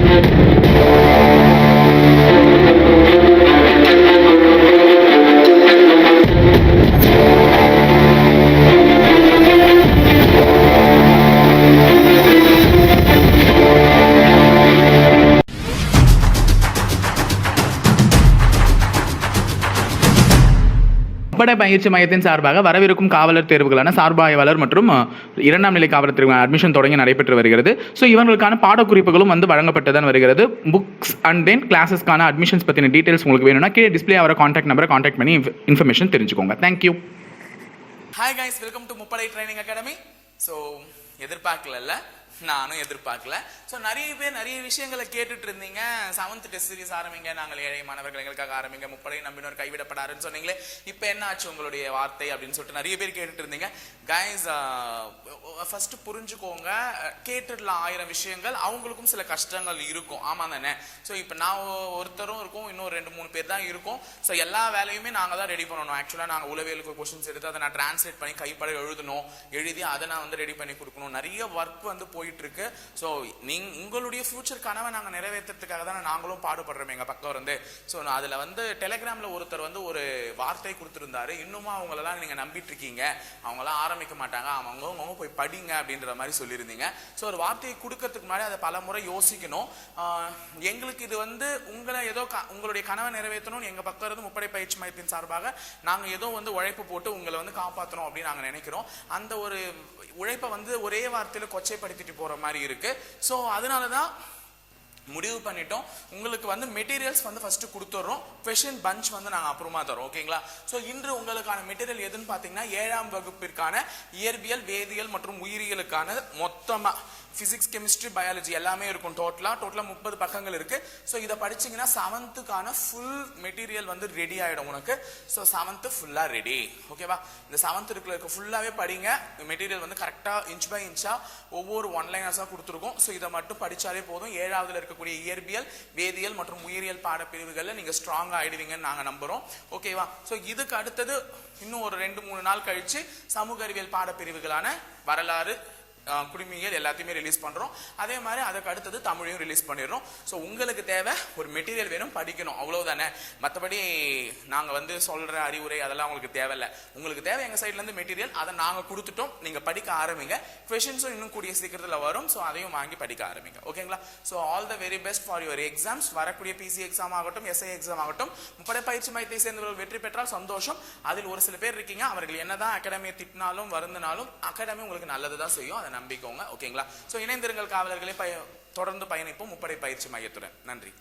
Thank you. முப்படை பயிற்சி மையத்தின் சார்பாக வரவிருக்கும் காவலர் தேர்வுகளான சார்பாய்வாளர் மற்றும் இரண்டாம் நிலை காவலர் தேர்வு அட்மிஷன் தொடங்கி நடைபெற்று வருகிறது. ஸோ இவங்களுக்கான பாடக்குறிப்புகளும் வந்து வழங்கப்பட்டு தான் வருகிறது. புக்ஸ் அண்ட் தென் கிளாஸஸ்க்கான அட்மிஷன்ஸ் பற்றின டீட்டெயில்ஸ் உங்களுக்கு வேணும்னா கீழே டிஸ்பிளே ஆகிற காண்டாக்ட் நம்பரை காண்டாக்ட் பண்ணி இன்ஃபர்மேஷன் தெரிஞ்சுக்கோங்க. Thank you hi guys welcome to Muppadai training academy so எதிர்பார்க்கலல்ல நானும் எதிர்பார்க்கல. ஸோ நிறைய பேர் நிறைய விஷயங்களை கேட்டுட்டு இருந்தீங்க. செவன்த் டெஸ்ட் சீரிஸ் ஆரம்பிங்க. நாங்கள் ஏழை மாணவர்கள் எங்களுக்காக ஆரம்பிங்க. முப்படையும் நம்பினோர் கைவிடப்படாருன்னு சொன்னீங்களே. இப்போ என்ன ஆச்சு உங்களுடைய வார்த்தை அப்படின்னு சொல்லிட்டு நிறைய பேர் கேட்டுட்டு இருந்தீங்க. கைஸ் ஃபர்ஸ்ட் புரிஞ்சுக்கோங்க. கேட்டுடலாம் ஆயிரம் விஷயங்கள். அவங்களுக்கும் சில கஷ்டங்கள் இருக்கும். ஆமாம் தானே? ஸோ இப்போ நான் ஒருத்தரும் இருக்கும். ரெண்டு மூணு பேர் தான் இருக்கும். ஸோ எல்லா வேலையுமே நாங்கள் தான் ரெடி பண்ணணும். ஆக்சுவலாக நாங்கள் உளவியலுக்கு கொஷின்ஸ் எடுத்து அதை நான் டிரான்ஸ்லேட் பண்ணி கைப்பட எழுதணும். எழுதி அதை நான் வந்து ரெடி பண்ணி கொடுக்கணும். நிறைய ஒர்க் வந்து போயிட்டு இருக்கு ஸோ நீங் உங்களுடைய ஃபியூச்சர் கனவை நாங்கள் நிறைவேற்றுறதுக்காக தானே நாங்களும் பாடுபடுறோம் எங்கள் பக்கம் இருந்து. ஸோ நான் அதில் வந்து டெலிகிராமில் ஒருத்தர் வந்து ஒரு வார்த்தை கொடுத்துருந்தாரு. இன்னுமா அவங்களெல்லாம் நீங்கள் நம்பிட்டு இருக்கீங்க அவங்களாம் ஆரம்பிக்க மாட்டாங்க. அவங்க அவங்க போய் படிங்க அப்படின்ற மாதிரி சொல்லியிருந்தீங்க. ஸோ ஒரு வார்த்தையை கொடுக்கறதுக்கு முன்னாடி அதை பல முறை யோசிக்கணும் எங்களுக்கு இது வந்து உங்களை ஏதோ க- உங்களுடைய கனவை நிறைவேற்றணும்னு எங்கள் பக்கம் இருந்து முப்படை பயிற்சி மையத்தின் சார்பாக நாங்கள் ஏதோ வந்து உழைப்பு போட்டு உங்களை வந்து காப்பாற்றணும் அப்படின்னு நாங்கள் நினைக்கிறோம். அந்த ஒரு உழைப்பை வந்து ஒரே வார்த்தையில் கொச்சைப்படுத்திட்டு போகிற மாதிரி இருக்குது ஸோ அதனால தான் முடிவு பண்ணிட்டோம். உங்களுக்கு வந்து மெட்டீரியல்ஸ் வந்து ஃபர்ஸ்ட் கொடுத்துட்றோம் கொஷின் பஞ்ச் வந்து நாங்கள் அப்புறமா தரோம் ஓகேங்களா ஸோ இன்று உங்களுக்கான மெட்டீரியல் எதுன்னு பார்த்தீங்கன்னா ஏழாம் வகுப்பிற்கான இயற்பியல் வேதியியல் மற்றும் உயிரியலுக்கான மொத்தமாக ஃபிசிக்ஸ் கெமிஸ்ட்ரி பயாலஜி எல்லாமே இருக்கும் டோட்டலாக டோட்டலாக முப்பது பக்கங்கள் இருக்குது ஸோ இதை படிச்சிங்கன்னா செவன்த்துக்கான ஃபுல் மெட்டீரியல் வந்து ரெடி ஆகிடும் உனக்கு. ஸோ செவன்த்து ஃபுல்லாக ரெடி ஓகேவா இந்த செவன்த் இருக்கிற இருக்க ஃபுல்லாகவே படிங்க. மெட்டீரியல் வந்து கரெக்டாக இன்ச் பை இன்ச்சாக ஒவ்வொரு ஒன்லைனர்ஸாக கொடுத்துருக்கோம். ஸோ இதை மட்டும் படித்தாலே போதும். ஏழாவதுல இருக்கக்கூடிய இயற்பியல் வேதியியல் மற்றும் உயிரியல் பாடப்பிரிவுகளில் நீங்கள் ஸ்ட்ராங்காக ஆகிடுவீங்கன்னு நாங்கள் நம்புகிறோம் ஓகேவா ஸோ இதுக்கு அடுத்தது இன்னும் ஒரு ரெண்டு மூணு நாள் கழித்து சமூக அறிவியல் பாடப்பிரிவுகளான வரலாறு அஹ், எல்லாத்தையுமே ரிலீஸ் பண்ணுறோம் அதே மாதிரி அதுக்கு அடுத்தது தமிழையும் ரிலீஸ் பண்ணிடுறோம். ஸோ உங்களுக்கு தேவை ஒரு மெட்டீரியல் வேணும் படிக்கணும். அவ்வளோதானே மற்றபடி நாங்கள் வந்து சொல்கிற அறிவுரை அதெல்லாம் உங்களுக்கு தேவையில்லை. உங்களுக்கு தேவை எங்கள் சைட்லேருந்து மெட்டீரியல் அதை நாங்கள் கொடுத்துட்டோம். நீங்கள் படிக்க ஆரம்பிங்க. கொஷின்ஸும் இன்னும் கூடிய சீக்கிரத்தில் வரும். ஸோ அதையும் வாங்கி படிக்க ஆரம்பிங்க. ஓகேங்களா so all the very best for your exams வரக்கூடிய பிசி எக்ஸாம் ஆகட்டும் எஸ்ஐ எக்ஸாம் ஆகட்டும் முப்படை பயிற்சி மையத்தை சேர்ந்தவர்கள் வெற்றி பெற்றால் சந்தோஷம். அதில் ஒரு சில பேர் இருக்கீங்க. அவர்கள் என்னதான் அகாடமியை திட்டினாலும் வருந்தினாலும் அகாடமி உங்களுக்கு நல்லது தான் செய்யும். அதை நம்பிக்கோங்க ஓகேங்களா ஸோ இணைந்திருங்கள் காவலர்களை பய தொடர்ந்து பயணிப்போம். முப்படை பயிற்சி மையத்துடன். நன்றி.